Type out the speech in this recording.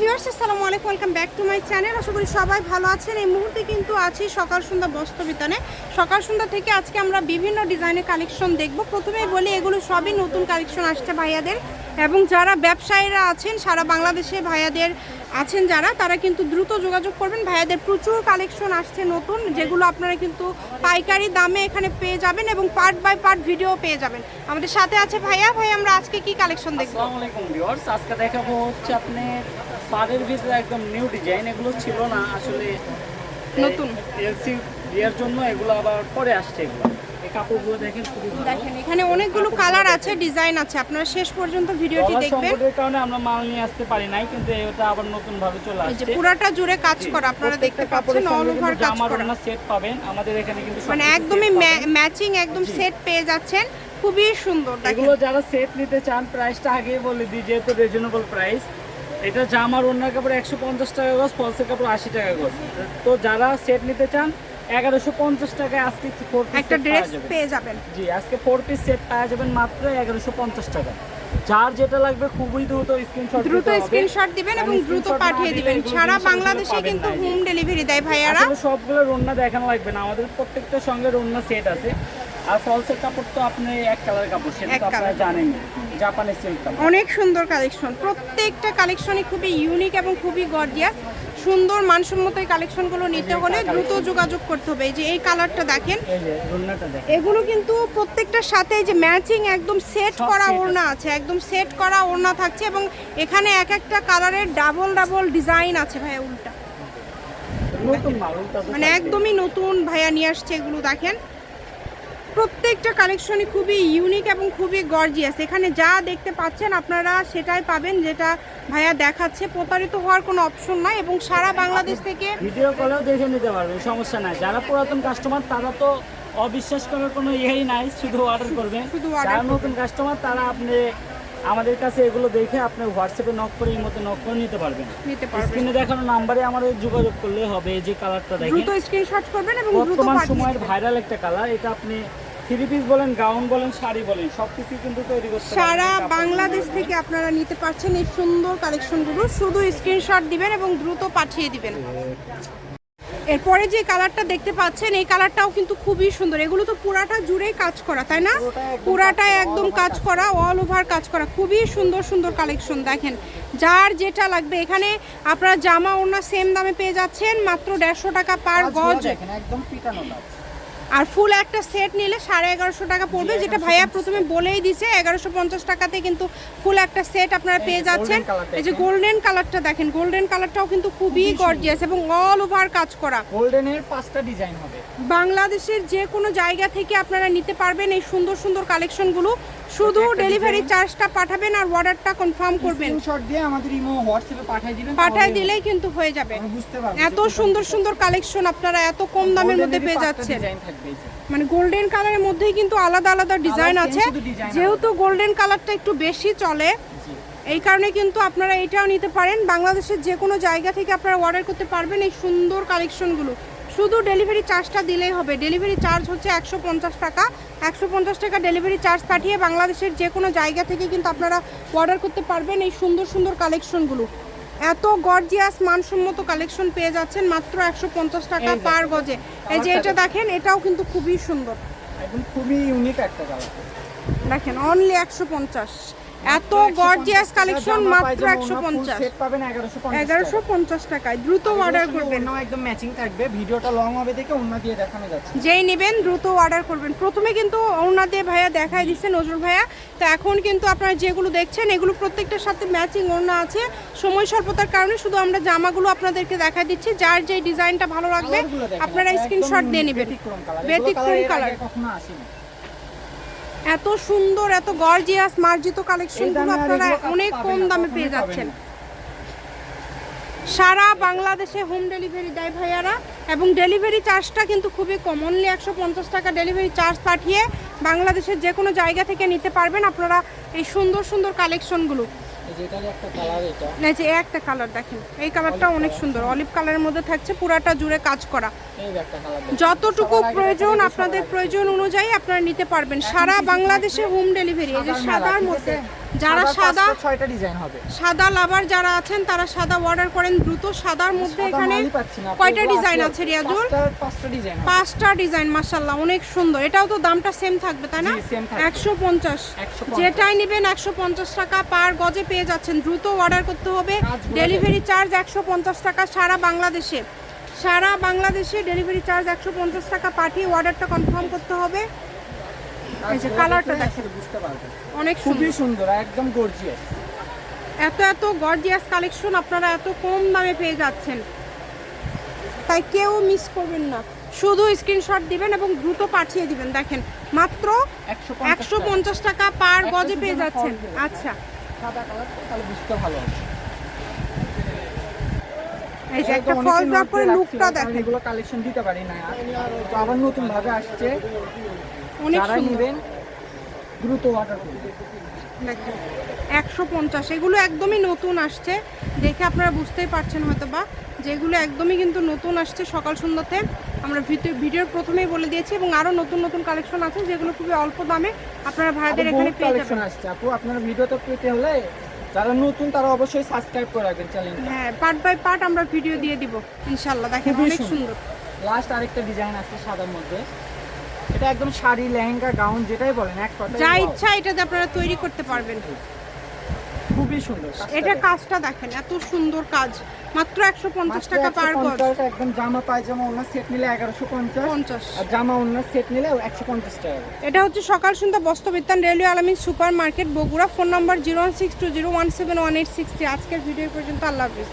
Viewers, আসসালামু আলাইকুম, welcome back to my channel. আশা করি সবাই ভালো আছেন। এই মুহূর্তে কিন্তু আছি সকাল সন্ধ্যা বস্ত্র বিতানে সকাল সন্ধ্যা থেকে আজকে আমরা বিভিন্ন ডিজাইনের কালেকশন দেখব। প্রথমেই বলি, এগুলো সবই নতুন কালেকশন আসছে ভাইয়াদের। এবং যারা ব্যবসায়ীরা আছেন, সারা বাংলাদেশে ভাইয়াদের আছেন যারা, তারা কিন্তু দ্রুত যোগাযোগ করবেন। ভাইয়াদের প্রচুর কালেকশন আসছে নতুন, যেগুলো আপনারা কিন্তু পাইকারি দামে এখানে পেয়ে যাবেন এবং পার্ট বাই পার্ট ভিডিও পেয়ে যাবেন। আমাদের সাথে আছে ভাইয়া। ভাই আমরা আজকে কি কালেকশন দেখব? আজকে দেখাবো হচ্ছে আপনি পাড়ের ভিতরে একদম নিউ ডিজাইন এগুলো ছিল না আসলে নতুন। এলসি বিয়ের জন্য এগুলো আবার পরে আসছে এগুলো। দেখেন এখানে অনেকগুলো কালার আছে ডিজাইন আছে। আপনারা শেষ পর্যন্ত ভিডিওটি ডলার দেখবেন। কারণে আমরা মাল নিয়ে আসতে পারি নাই কিন্তু এটা আবার নতুন ভাবে চলে আসছে। পুরাটা জুড়ে কাজ করা আপনারা দেখতে পাচ্ছেন অল ওভার কাজ করা। সেট পাবেন। আমাদের এখানে কিন্তু মানে একদমই ম্যাচিং একদম সেট পেয়ে যাচ্ছেন। খুবই সুন্দর এগুলো যারা সেট নিতে চান প্রাইসটা আগেই বলে দিই যেহেতু রিজনেবল প্রাইস এটা জামার অন্যার কাপড় একশো পঞ্চাশ টাকা গজ ফলসের কাপড় আশি টাকা গজ। তো যারা সেট নিতে চান এগারোশো পঞ্চাশ টাকায় আজকে ফোর একটা ড্রেস পেয়ে যাবেন। জি আজকে ফোর পিস সেট পাওয়া যাবেন মাত্র এগারোশো পঞ্চাশ টাকা। যার যেটা লাগবে খুবই দ্রুত স্ক্রিনশট দ্রুত স্ক্রিনশট দিবেন এবং দ্রুত পাঠিয়ে দিবেন। সারা বাংলাদেশে কিন্তু হোম ডেলিভারি দেয় ভাইয়ারা। সবগুলো রন্না দেখানো লাগবে না আমাদের প্রত্যেকটা সঙ্গে রন্না সেট আছে। আর ফলসের কাপড় তো আপনি এক কালার কাপড় সেটা তো আপনারা জানেন জাপানের সিল্ক অনেক সুন্দর কালেকশন প্রত্যেকটা কালেকশনই খুবই ইউনিক এবং খুবই গর্জিয়াস সুন্দর মানসম্মত এই কালেকশনগুলো নিতে হলে দ্রুত যোগাযোগ করতে হবে। এই যে এই কালারটা দেখেন। এগুলো কিন্তু প্রত্যেকটার সাথে যে ম্যাচিং একদম সেট করা ওড়না আছে। একদম সেট করা ওড়না থাকছে এবং এখানে এক একটা কালারের ডাবল ডাবল ডিজাইন আছে ভাইয়া উল্টা। মানে একদমই নতুন ভাইয়া নিয়ে আসছে এগুলো দেখেন। প্রত্যেকটা কালেকশনই খুবই ইউনিক এবং খুবই গর্জিয়াস এখানে যা দেখতে পাচ্ছেন আপনারা সেটাই পাবেন যেটা ভাইয়া দেখাচ্ছে। প্রতারিত হওয়ার কোনো অপশন নাই এবং সারা বাংলাদেশ থেকে ভিডিও কলেও দেখে নিতে পারবেন সমস্যা নাই। যারা পুরাতন কাস্টমার তারা তো অবিশ্বাস করার কোনো ইয়েই নাই শুধু অর্ডার করবেন। শুধু যারা নতুন কাস্টমার তারা আপনি আমাদের কাছে এগুলো দেখে আপনি হোয়াটসঅ্যাপে নক করে এই মতো নক করে নিতে পারবেন। নিতে পারবেন। স্ক্রিনে দেখানো নাম্বারে আমাদের যোগাযোগ করলে হবে যে কালারটা দেখেন। দ্রুত স্ক্রিনশট করবেন এবং দ্রুত বর্তমান সময়ের ভাইরাল একটা কালার এটা আপনি থ্রি পিস বলেন গাউন বলেন শাড়ি বলেন সব সবকিছু কিন্তু তৈরি করতে পারবেন। সারা বাংলাদেশ থেকে আপনারা নিতে পারছেন এই সুন্দর কালেকশনগুলো শুধু স্ক্রিনশট দিবেন এবং দ্রুত পাঠিয়ে দিবেন। এরপরে যে কালারটা দেখতে পাচ্ছেন এই কালারটাও কিন্তু খুবই সুন্দর। এগুলো তো পুরাটা জুড়েই কাজ করা তাই না? পুরাটা একদম কাজ করা অল ওভার কাজ করা খুবই সুন্দর সুন্দর কালেকশন দেখেন। যার যেটা লাগবে এখানে আপনারা জামা ওড়না সেম দামে পেয়ে যাচ্ছেন মাত্র দেড়শো টাকা পার গজ। একদম পিটানো আর ফুল একটা সেট নিলে সাড়ে এগারোশো টাকা পড়বে যেটা ভাইয়া প্রথমে বলেই দিছে এগারোশো পঞ্চাশ টাকাতে কিন্তু ফুল একটা সেট আপনারা পেয়ে যাচ্ছেন। এই যে গোল্ডেন কালারটা দেখেন গোল্ডেন কালারটাও কিন্তু খুবই গর্জিয়াস এবং অল ওভার কাজ করা। গোল্ডেনের পাঁচটা ডিজাইন হবে। বাংলাদেশের যে কোনো জায়গা থেকে আপনারা নিতে পারবেন এই সুন্দর সুন্দর কালেকশনগুলো শুধু ডেলিভারি চার্জটা পাঠাবেন আর অর্ডারটা কনফার্ম করবেন। স্ক্রিনশট দিয়ে আমাদের ইমো হোয়াটসঅ্যাপে পাঠিয়ে দিবেন পাঠায় দিলেই কিন্তু হয়ে যাবে। এত সুন্দর সুন্দর কালেকশন আপনারা এত কম দামের মধ্যে পেয়ে যাচ্ছেন। মানে গোল্ডেন কালারের মধ্যেই কিন্তু আলাদা আলাদা ডিজাইন আছে। যেহেতু গোল্ডেন কালারটা একটু বেশি চলে এই কারণে কিন্তু আপনারা এটাও নিতে পারেন। বাংলাদেশের যে কোনো জায়গা থেকে আপনারা অর্ডার করতে পারবেন এই সুন্দর কালেকশনগুলো শুধু ডেলিভারি চার্জটা দিলেই হবে। ডেলিভারি চার্জ হচ্ছে একশো পঞ্চাশ টাকা। একশো পঞ্চাশ টাকা ডেলিভারি চার্জ পাঠিয়ে বাংলাদেশের যে কোনো জায়গা থেকে কিন্তু আপনারা অর্ডার করতে পারবেন এই সুন্দর সুন্দর কালেকশনগুলো এত গর্জিয়াস মানসম্মত কালেকশন পেয়ে যাচ্ছেন মাত্র একশো পঞ্চাশ টাকা পার গজে। এই যে এটা দেখেন। এটাও কিন্তু খুবই সুন্দর। খুবই ইউনিক একটা দেখেন অনলি একশো পঞ্চাশ। এত গর্জিয়াস কালেকশন মাত্র একশো পঞ্চাশ। সেট পাবেন 1150 এগারোশো পঞ্চাশ টাকায়। দ্রুত অর্ডার করবেন। একদম ম্যাচিং থাকবে। ভিডিওটা লং হবে দেখে দিয়ে দেখানো যাচ্ছে। যেই নেবেন দ্রুত অর্ডার করবেন। প্রথমে কিন্তু ওনা দিয়ে ভাইয়া দেখাই দিচ্ছে নজরুল ভাইয়া। তো এখন কিন্তু আপনারা যেগুলো দেখছেন এগুলো প্রত্যেকটার সাথে ম্যাচিং ওড়না আছে। সময় স্বল্পতার কারণে শুধু আমরা জামাগুলো আপনাদেরকে দেখাই দিচ্ছি। যার যে ডিজাইনটা ভালো লাগবে আপনারা স্ক্রিনশট দিয়ে নেবেন। ব্যতিক্রম কালার কখনো আসেনি। এত সুন্দর এত গর্জিয়াস মার্জিত কালেকশন কালেকশনগুলো আপনারা অনেক কম দামে পেয়ে যাচ্ছেন। সারা বাংলাদেশে হোম ডেলিভারি দেয় ভাইয়ারা এবং ডেলিভারি চার্জটা কিন্তু খুবই কম অনলি একশো পঞ্চাশ টাকা ডেলিভারি চার্জ পাঠিয়ে বাংলাদেশের যে কোনো জায়গা থেকে নিতে পারবেন আপনারা এই সুন্দর সুন্দর কালেকশনগুলো যে একটা কালার দেখেন। এই কালারটা অনেক সুন্দর। অলিভ কালারের মধ্যে থাকছে পুরাটা জুড়ে কাজ করা। যতটুকু প্রয়োজন আপনাদের প্রয়োজন অনুযায়ী আপনারা নিতে পারবেন। সারা বাংলাদেশে হোম ডেলিভারি এই যে সাদার মধ্যে। যারা সাদা ছয়টা ডিজাইন হবে। সাদা লাভার যারা আছেন তারা সাদা অর্ডার করেন দ্রুত। সাদার মধ্যে এখানে কয়টা ডিজাইন আছে রিয়াজুল? পাঁচটা- ডিজাইন মাশাল্লাহ অনেক সুন্দর। এটাও তো দামটা সেম থাকবে তাই না। একশো পঞ্চাশ। যেটাই নেবেন একশো পঞ্চাশ টাকা পার গজে পেয়ে যাচ্ছেন। দ্রুত অর্ডার করতে হবে। ডেলিভারি চার্জ একশো পঞ্চাশ টাকা সারা বাংলাদেশে। সারা বাংলাদেশে ডেলিভারি চার্জ একশো পঞ্চাশ টাকা পাঠিয়ে অর্ডারটা কনফার্ম করতে হবে। এই যে কালারটা দেখেন। বুঝতে পারবেন অনেক খুবই সুন্দর। একদম গর্জিয়াস এত এত গর্জিয়াস কালেকশন আপনারা এত কম দামে পেয়ে যাচ্ছেন। তাই কেউ মিস করবেন না। শুধু স্ক্রিনশট দিবেন এবং দ্রুত পাঠিয়ে দিবেন। দেখেন মাত্র একশো একশো পঞ্চাশ টাকা পার গজে পেয়ে যাচ্ছেন। আচ্ছা। সাদা কালার তাহলে বুঝতে ভালো হবে। এই যে একটা একদম ফল অনেকদিন দেওয়ার পরে ধরে লুকটা দেখেন। এগুলো কালেকশন দিতে পারি না। তো আবার নতুন ভাবে আসছে। অনেক সুন্দর। দ্রুত অর্ডার করবেন দেখেন একশো পঞ্চাশ এগুলো একদমই নতুন আসছে। দেখে আপনারা বুঝতেই পারছেন হয়তো বা যেগুলো একদমই কিন্তু নতুন আসছে সকাল সন্ধ্যাতে। আমরা ভিডিও ভিডিওর প্রথমেই বলে দিয়েছি এবং আরও নতুন নতুন কালেকশন আছে যেগুলো খুবই অল্প দামে আপনারা ভাইদের এখানে পেয়ে যাবেন। আসছে। আপু আপনার ভিডিওটা পেতে হলে যারা নতুন তারা অবশ্যই সাবস্ক্রাইব করে রাখবেন চ্যানেলটা হ্যাঁ পার্ট বাই পার্ট আমরা ভিডিও দিয়ে দিব ইনশাল্লাহ দেখেন অনেক সুন্দর। লাস্ট আরেকটা ডিজাইন আছে সাদার মধ্যে। এটা একদম শাড়ি লেহেঙ্গা গাউন যেটাই বলেন এক কথা যা ইচ্ছা এটাতে আপনারা তৈরি করতে পারবেন। খুবই সুন্দর। এটা কাজটা দেখেন এত সুন্দর কাজ। মাত্র একশো পঞ্চাশ মাত্র টাকা পার গজ। একদম জামা পায়জামা অন্য সেট নিলে এগারোশো পঞ্চাশ পঞ্চাশ। আর জামা অন্য সেট নিলে একশো পঞ্চাশ টাকা। এটা হচ্ছে সকাল সন্ধ্যা বস্ত্রবিতান railway Alamin super market Bogura phone number zero one six two zero one seven one eight six three. আজকের ভিডিও পর্যন্ত আল্লাহ হাফিজ।